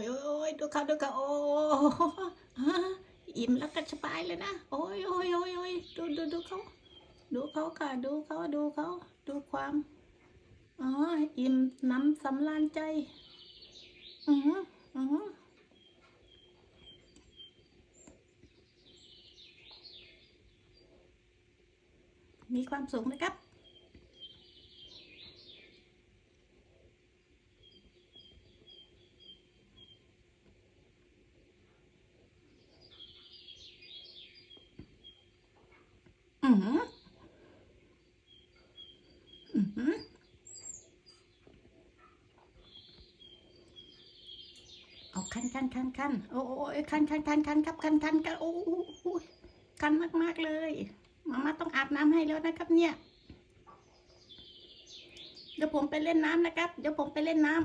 ยโอ้ยโอ้ยดูเขาดูเขาโอ้ฮะอิ่มแล้วก็สบายเลยนะโอ้ยโอ้ยโอ้ยโอ้ยดูดูดูเขาดูเขาค่ะดูเขาดูเขาดูความอ๋ออิ่มน้ำสำราญใจอืออืออมีความสุขนะครับ อือออือเอาคันคันคันคันโอ้ยคันคันคันคันครับคันคันกันโอ้ยคันมากมากเลยมาม่าต้องอาบน้ำให้แล้วนะครับ เนี่ย เดี๋ยวผมไปเล่นน้ำนะครับ เดี๋ยวผมไปเล่นน้ำ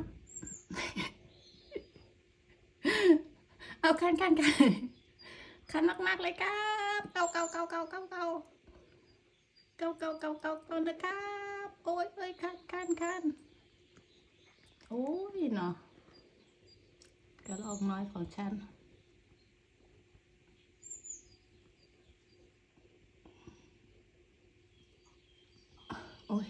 เอาคันคันคันคันมากมากเลยครับเกาเกาเกาเกาเกาเกา เกาเกาเกาเกาเกานะครับ โอ้ยเอ้ยคันคันคันโอ้ยเนาะกระลอกน้อยของฉันโอ้ย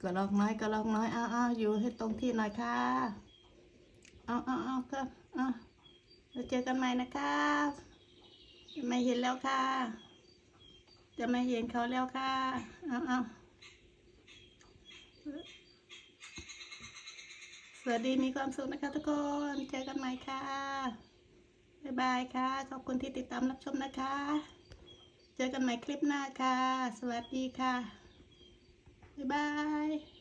กระลอกน้อยกระลอกน้อยอ้าวอ้าวอยู่ให้ตรงที่หน่อยค่ะเอาเอาเอาครับเอาเราเจอกันใหม่นะครับไม่เห็นแล้วค่ะ จะไม่เห็นเขาแล้วค่ะ เอาเอาสวัสดีมีความสุขนะคะทุกคน เจอกันใหม่ค่ะ บ๊ายบายค่ะ ขอบคุณที่ติดตามรับชมนะคะ เจอกันใหม่คลิปหน้าค่ะ สวัสดีค่ะ บ๊ายบาย